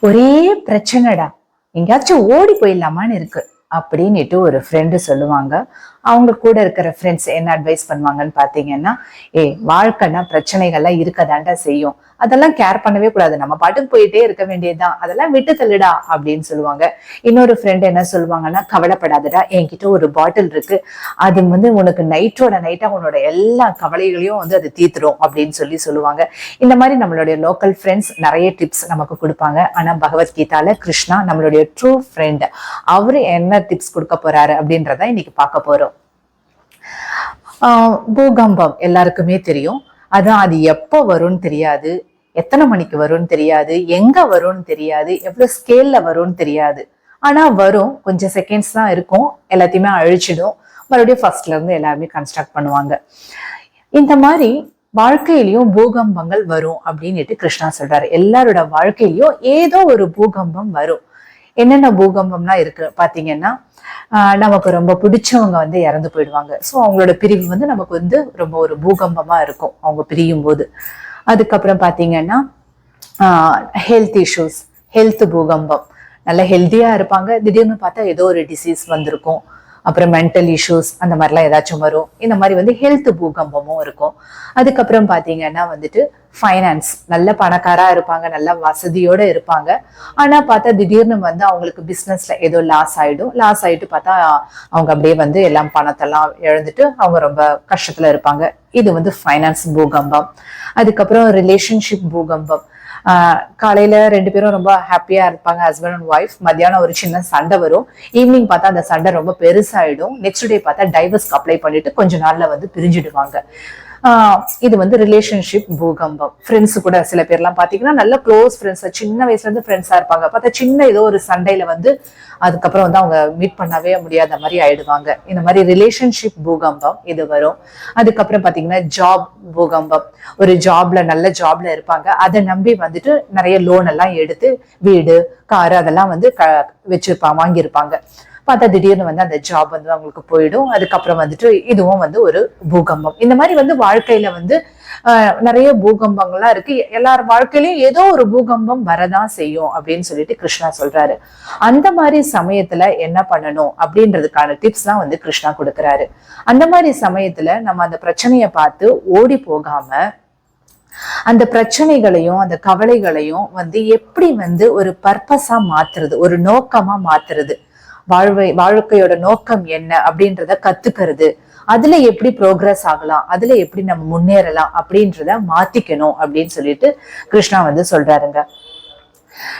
ஒரே பிரச்சனைடா. எங்கேயாச்சும் ஓடி போயிடலாமான்னு இருக்கு. அப்படின்னுட்டு ஒரு ஃப்ரெண்டு சொல்லுவாங்க. அவங்க கூட இருக்கிற ஃப்ரெண்ட்ஸ் என்ன அட்வைஸ் பண்ணுவாங்கன்னு பார்த்தீங்கன்னா ஏ வாழ்க்கைனா பிரச்சனைகள்லாம் இருக்கதாண்டா செய்யும். அதெல்லாம் கேர் பண்ணவே கூடாது. நம்ம பாட்டுக்கு போயிட்டே இருக்க வேண்டியதுதான். அதெல்லாம் விட்டு தள்ளுடா அப்படின்னு சொல்லுவாங்க. இன்னொரு ஃப்ரெண்ட் என்ன சொல்லுவாங்கன்னா கவலைப்படாதடா. என்கிட்ட ஒரு பாட்டில் இருக்கு. அது வந்து உனக்கு நைட்டோட நைட்டா உன்னோட எல்லா கவலைகளையும் வந்து அது தீத்துரும் அப்படின்னு சொல்லி சொல்லுவாங்க. இந்த மாதிரி நம்மளுடைய லோக்கல் ஃப்ரெண்ட்ஸ் நிறைய டிப்ஸ் நமக்கு கொடுப்பாங்க. ஆனா பகவத்கீதால கிருஷ்ணா நம்மளுடைய ட்ரூ ஃப்ரெண்ட் அவரு என்ன டிப்ஸ் கொடுக்க போறாரு அப்படின்றத இன்னைக்கு பார்க்க போறோம். ஆஹ் பூகம்பம் எல்லாருக்குமே தெரியும். அதான் அது எப்போ வரும்னு தெரியாது. எத்தனை மணிக்கு வரும்னு தெரியாது. எங்க வரும்னு தெரியாது. எவ்வளவு ஸ்கேல்ல வரும்னு தெரியாது. ஆனா வரும். கொஞ்சம் செகண்ட்ஸ் தான் இருக்கும். எல்லாத்தையுமே அழிச்சிடும். மறுபடியும் ஃபர்ஸ்ட்ல இருந்து எல்லாருமே கன்ஸ்ட்ரக்ட் பண்ணுவாங்க. இந்த மாதிரி வாழ்க்கையிலயும் பூகம்பங்கள் வரும் அப்படின்னுட்டு கிருஷ்ணா சொல்றாரு. எல்லாரோட வாழ்க்கையிலயும் ஏதோ ஒரு பூகம்பம் வரும். என்னென்ன பூகம்பம்லாம் இருக்கு பார்த்தீங்கன்னா நமக்கு ரொம்ப பிடிச்சவங்க வந்து இறந்து போயிடுவாங்க. ஸோ அவங்களோட பிரிவு வந்து நமக்கு வந்து ரொம்ப ஒரு பூகம்பமாக இருக்கும் அவங்க பிரியும் போது அதுக்கப்புறம் பார்த்தீங்கன்னா ஹெல்த் இஷ்யூஸ் ஹெல்த் பூகம்பம். நல்ல ஹெல்த்தியாக இருப்பாங்க. திடீர்னு பார்த்தா ஏதோ ஒரு டிசீஸ் வந்திருக்கும். அப்புறம் மென்டல் இஷ்யூஸ் அந்த மாதிரிலாம் ஏதாச்சும் வரும். இந்த மாதிரி வந்து ஹெல்த் பூகம்பமும் இருக்கும். அதுக்கப்புறம் பார்த்தீங்கன்னா வந்துட்டு ஃபைனான்ஸ் நல்ல பணக்காரா இருப்பாங்க நல்ல வசதியோட இருப்பாங்க. ஆனால் பார்த்தா திடீர்னு வந்து அவங்களுக்கு பிஸ்னஸ்ல ஏதோ லாஸ் ஆகிடும் லாஸ் ஆகிட்டு பார்த்தா அவங்க அப்படியே வந்து எல்லாம் பணத்தெல்லாம் இழந்துட்டு அவங்க ரொம்ப கஷ்டத்தில் இருப்பாங்க. இது வந்து ஃபைனான்ஸ் பூகம்பம். அதுக்கப்புறம் ரிலேஷன்ஷிப் பூகம்பம். காலையில ரெண்டு பேரும் ரொம்ப ஹாப்பியா இருப்பாங்க ஹஸ்பண்ட் அண்ட் ஒய்ஃப் மத்தியானம் ஒரு சின்ன சண்டை வரும். ஈவினிங் பார்த்தா அந்த சண்டை ரொம்ப பெருசாயிடும். நெக்ஸ்ட் டே பார்த்தா டைவர்ஸ்க்கு அப்ளை பண்ணிட்டு கொஞ்ச நாள்ல வந்து பிரிஞ்சிடுவாங்க. இது வந்து ரிலேஷன்ஷிப் பூகம்பம். ஃப்ரெண்ட்ஸ் கூட சில பேர்லாம் பாத்தீங்கன்னா நல்ல க்ளோஸ் ஃப்ரெண்ட்ஸ் சின்ன வயசுல இருந்து ஃப்ரெண்ட்ஸா இருப்பாங்க. பார்த்தா சின்ன ஏதோ ஒரு சண்டையில வந்து அதுக்கப்புறம் வந்து அவங்க மீட் பண்ணவே முடியாத மாதிரி ஆயிடுவாங்க. இந்த மாதிரி ரிலேஷன்ஷிப் பூகம்பம் இது வரும். அதுக்கப்புறம் பாத்தீங்கன்னா ஜாப் பூகம்பம். ஒரு ஜாப்ல நல்ல ஜாப்ல இருப்பாங்க. அதை நம்பி வந்துட்டு நிறைய லோன் எல்லாம் எடுத்து வீடு காரு அதெல்லாம் வந்து க வச்சிருப்பாங்க வாங்கியிருப்பாங்க. பார்த்தா திடீர்னு வந்து அந்த ஜாப் வந்து அவங்களுக்கு போயிடும். அதுக்கப்புறம் வந்துட்டு இதுவும் வந்து ஒரு பூகம்பம். இந்த மாதிரி வந்து வாழ்க்கையில வந்து ஆஹ், நிறைய பூகம்பங்கள்லாம் இருக்கு. எல்லார் வாழ்க்கையிலயும் ஏதோ ஒரு பூகம்பம் வரதான் செய்யும் அப்படின்னு சொல்லிட்டு கிருஷ்ணா சொல்றாரு. அந்த மாதிரி சமயத்துல என்ன பண்ணணும் அப்படின்றதுக்கான டிப்ஸ் தான் வந்து கிருஷ்ணா கொடுக்குறாரு. அந்த மாதிரி சமயத்துல நம்ம அந்த பிரச்சனையை பார்த்து ஓடி போகாம அந்த பிரச்சனைகளையும் அந்த கவலைகளையும் வந்து எப்படி வந்து ஒரு பர்பஸா மாத்துறது ஒரு நோக்கமா மாத்துறது வாழ்வை வாழ்க்கையோட நோக்கம் என்ன அப்படின்றத கத்துக்கிறது. அதுல எப்படி ப்ரோக்ரஸ் ஆகலாம்? அதுல எப்படி நம்ம முன்னேறலாம்? அப்படின்றத மாத்திக்கணும் அப்படின்னு சொல்லிட்டு கிருஷ்ணா வந்து சொல்றாருங்க.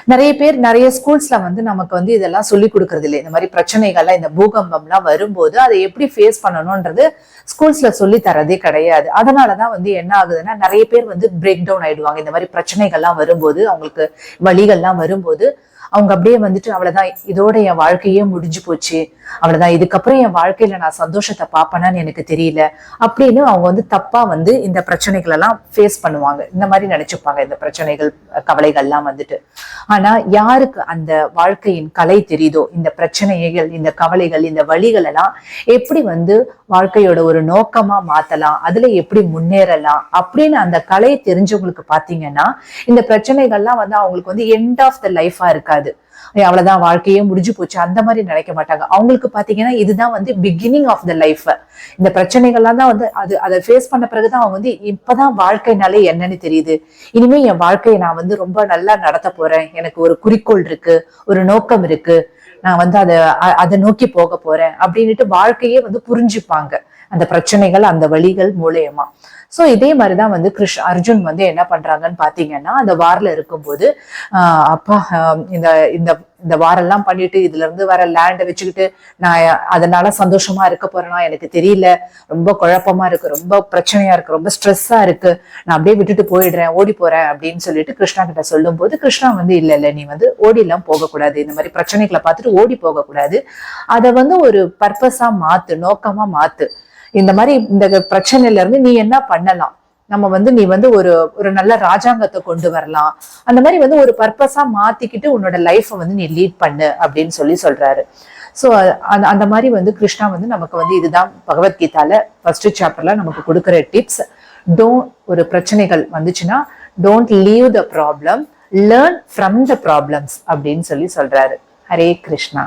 நிறைய பேர் நிறைய ஸ்கூல்ஸ்ல வந்து நமக்கு வந்து இதெல்லாம் சொல்லி கொடுக்கறது இல்லை இந்த மாதிரி பிரச்சனைகள்லாம் இந்த பூகம்பம்லாம் வரும்போது அதை எப்படி ஃபேஸ் பண்ணணும்ன்றது ஸ்கூல்ஸ்ல சொல்லி தரதே கிடையாது. அதனாலதான் வந்து என்ன ஆகுதுன்னா நிறைய பேர் வந்து பிரேக் டவுன் ஆயிடுவாங்க. இந்த மாதிரி பிரச்சனைகள்லாம் வரும்போது அவங்களுக்கு வழிகள்லாம் வரும்போது அவங்க அப்படியே வந்துட்டு அவ்வளவுதான். இதோட என் வாழ்க்கையே முடிஞ்சு போச்சு. அவ்வளவுதான். இதுக்கப்புறம் என் வாழ்க்கையில நான் சந்தோஷத்தை பார்ப்பேனான்னு எனக்கு தெரியல. அப்படின்னு அவங்க வந்து தப்பா வந்து இந்த பிரச்சனைகள் எல்லாம் ஃபேஸ் பண்ணுவாங்க. இந்த மாதிரி நினைச்சுப்பாங்க இந்த பிரச்சனைகள் கவலைகள் கவலைகள்லாம் வந்துட்டு. ஆனா யாருக்கு அந்த வாழ்க்கையின் கலை தெரியுதோ இந்த பிரச்சனைகள் இந்த கவலைகள் இந்த வழிகள் எல்லாம் எப்படி வந்து வாழ்க்கையோட ஒரு நோக்கமா மாத்தலாம் அதுல எப்படி முன்னேறலாம் அப்படின்னு அந்த கலை தெரிஞ்சவங்களுக்கு பாத்தீங்கன்னா இந்த பிரச்சனைகள்லாம் வந்து அவங்களுக்கு வந்து எண்ட் ஆஃப் த லைஃபா இருக்காது. ஏய், அவ்வளவுதான் வாழ்க்கையே முடிஞ்சு போச்சு. அந்த மாதிரி நினைக்க மாட்டாங்க. அவங்களுக்கு பாத்தீங்கன்னா இதுதான் வந்து பிகினிங் ஆஃப் த லைஃப் இந்த பிரச்சனைகள்லாம் தான் வந்து அது அதை ஃபேஸ் பண்ண பிறகுதான் அவங்க வந்து இப்பதான் வாழ்க்கைனாலே என்னன்னு தெரியுது. இனிமே என் வாழ்க்கையை நான் வந்து ரொம்ப நல்லா நடத்த போறேன். எனக்கு ஒரு குறிக்கோள் இருக்கு ஒரு நோக்கம் இருக்கு. நான் வந்து அதை அதை நோக்கி போக போறேன். அப்படின்னுட்டு வாழ்க்கையே வந்து புரிஞ்சுப்பாங்க. அந்த பிரச்சனைகள் அந்த வழிகள் மூலயமா. சோ இதே மாதிரிதான் வந்து கிருஷ் அர்ஜுன் வந்து என்ன பண்றாங்கன்னு பார்த்தீங்கன்னா அந்த வாரில் இருக்கும்போது ஆஹ் அப்பா இந்த இந்த இந்த வாரெல்லாம் பண்ணிட்டு இதுல இருந்து வர லேண்டை வச்சுக்கிட்டு நான் அதனால சந்தோஷமா இருக்க போறேனா? எனக்கு தெரியல. ரொம்ப குழப்பமா இருக்கு. ரொம்ப பிரச்சனையா இருக்கு. ரொம்ப ஸ்ட்ரெஸ்ஸா இருக்கு. நான் அப்படியே விட்டுட்டு போயிடுறேன். ஓடி போறேன். அப்படின்னு சொல்லிட்டு கிருஷ்ணா கிட்ட சொல்லும் போது கிருஷ்ணா வந்து இல்ல இல்ல நீ வந்து ஓடி எல்லாம் போகக்கூடாது. இந்த மாதிரி பிரச்சனைகளை பார்த்துட்டு ஓடி போகக்கூடாது. அதை வந்து ஒரு பர்பஸா மாத்து நோக்கமா மாத்து. இந்த மாதிரி இந்த பிரச்சனையில இருந்து நீ என்ன பண்ணலாம்? நம்ம வந்து நீ வந்து ஒரு ஒரு நல்ல ராஜாங்கத்தை கொண்டு வரலாம். அந்த மாதிரி வந்து ஒரு பர்பஸா மாத்திக்கிட்டு உன்னோட லைஃப்பை வந்து நீ லீட் பண்ணு அப்படின்னு சொல்லி சொல்றாரு. ஸோ அந்த அந்த மாதிரி வந்து கிருஷ்ணா வந்து நமக்கு வந்து இதுதான் பகவத்கீதால ஃபர்ஸ்ட் சாப்டர்ல நமக்கு கொடுக்குற டிப்ஸ் டோன்ட் ஒரு பிரச்சனைகள் வந்துச்சுன்னா don't leave the problem learn from the problems அப்படின்னு சொல்லி சொல்றாரு. ஹரே கிருஷ்ணா.